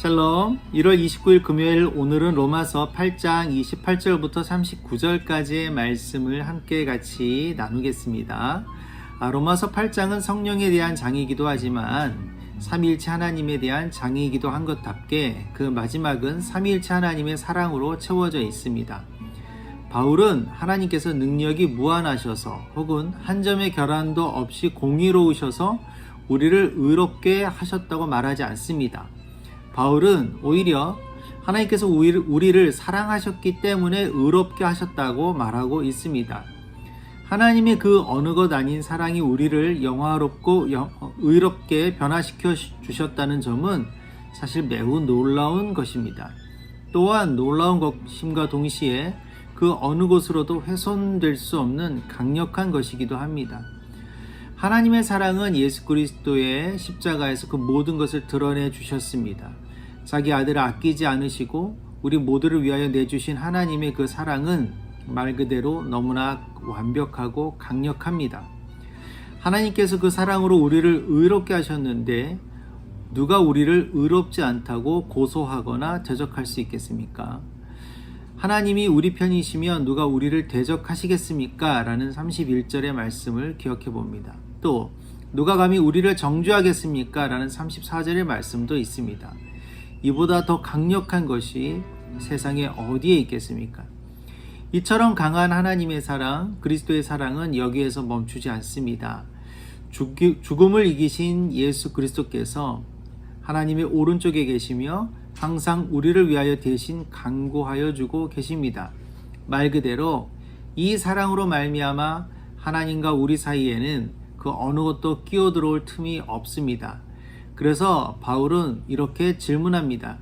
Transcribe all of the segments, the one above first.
샬롬 1월 29일 금요일 오늘은 로마서 8장 28절부터 39절까지의 말씀을 함께 같이 나누겠습니다. 아, 로마서 8장은 성령에 대한 장이기도 하지만 삼위일체 하나님에 대한 장이기도 한 것답게 그 마지막은 삼위일체 하나님의 사랑으로 채워져 있습니다. 바울은 하나님께서 능력이 무한하셔서 혹은 한 점의 결함도 없이 공의로우셔서 우리를 의롭게 하셨다고 말하지 않습니다. 바울은 오히려 하나님께서 우리를, 사랑하셨기 때문에 의롭게 하셨다고 말하고 있습니다. 하나님의 그 어느 것 아닌 사랑이 우리를 영화롭고 영- 의롭게 변화시켜 주셨다는 점은 사실 매우 놀라운 것입니다. 또한 놀라운 것임과 동시에 그 어느 곳으로도 훼손될 수 없는 강력한 것이기도 합니다. 하나님의 사랑은 예수 그리스도의 십자가에서 그 모든 것을 드러내 주셨습니다. 자기 아들을 아끼지 않으시고 우리 모두를 위하여 내주신 하나님의 그 사랑은 말 그대로 너무나 완벽하고 강력합니다. 하나님께서 그 사랑으로 우리를 의롭게 하셨는데 누가 우리를 의롭지 않다고 고소하거나 대적할 수 있겠습니까? 하나님이 우리 편이시면 누가 우리를 대적하시겠습니까? 라는 31절의 말씀을 기억해 봅니다. 또 누가 감히 우리를 정죄하겠습니까? 라는 34절의 말씀도 있습니다. 이보다 더 강력한 것이 세상에 어디에 있겠습니까? 이처럼 강한 하나님의 사랑, 그리스도의 사랑은 여기에서 멈추지 않습니다. 죽- 죽음을 이기신 예수 그리스도께서 하나님의 오른쪽에 계시며 항상 우리를 위하여 대신 간구하여 주고 계십니다. 말 그대로 이 사랑으로 말미암아 하나님과 우리 사이에는 그 어느 것도 끼어 들어올 틈이 없습니다. 그래서 바울은 이렇게 질문합니다.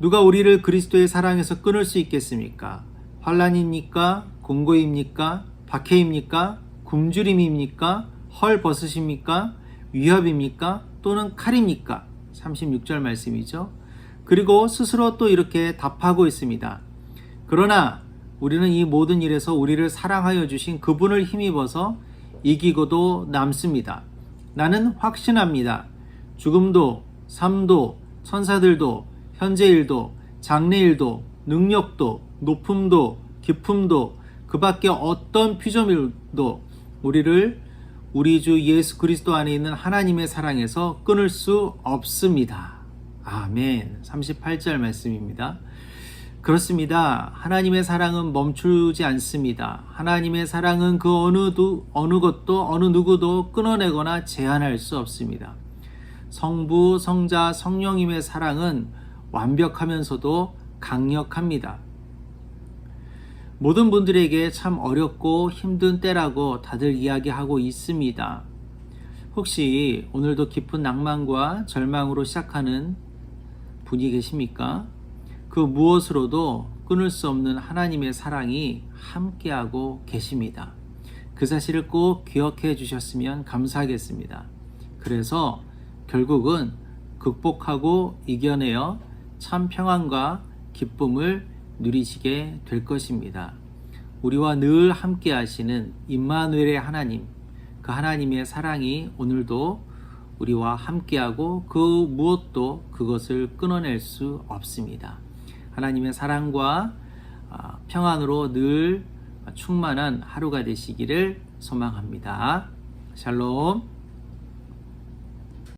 누가 우리를 그리스도의 사랑에서 끊을 수 있겠습니까? 환란입니까? 공고입니까? 박해입니까? 굶주림입니까? 헐벗으십니까? 위협입니까? 또는 칼입니까? 36절 말씀이죠. 그리고 스스로 또 이렇게 답하고 있습니다. 그러나 우리는 이 모든 일에서 우리를 사랑하여 주신 그분을 힘입어서 이기고도 남습니다. 나는 확신합니다. 죽음도, 삶도, 천사들도, 현재 일도, 장래 일도, 능력도, 높음도, 깊음도, 그 밖에 어떤 피조물도 우리를 우리 주 예수 그리스도 안에 있는 하나님의 사랑에서 끊을 수 없습니다. 아멘. 38절 말씀입니다. 그렇습니다. 하나님의 사랑은 멈추지 않습니다. 하나님의 사랑은 그 어느, 두, 어느 것도 어느 누구도 끊어내거나 제한할 수 없습니다. 성부, 성자, 성령님의 사랑은 완벽하면서도 강력합니다. 모든 분들에게 참 어렵고 힘든 때라고 다들 이야기하고 있습니다. 혹시 오늘도 깊은 낭만과 절망으로 시작하는 분이 계십니까? 그 무엇으로도 끊을 수 없는 하나님의 사랑이 함께하고 계십니다. 그 사실을 꼭 기억해 주셨으면 감사하겠습니다. 그래서 결국은 극복하고 이겨내어 참 평안과 기쁨을 누리시게 될 것입니다. 우리와 늘 함께 하시는 임마누엘의 하나님, 그 하나님의 사랑이 오늘도 우리와 함께하고 그 무엇도 그것을 끊어낼 수 없습니다. 하나님의 사랑과 아, 평안으로 늘 충만한 하루가 되시기를 소망합니다. 샬롬.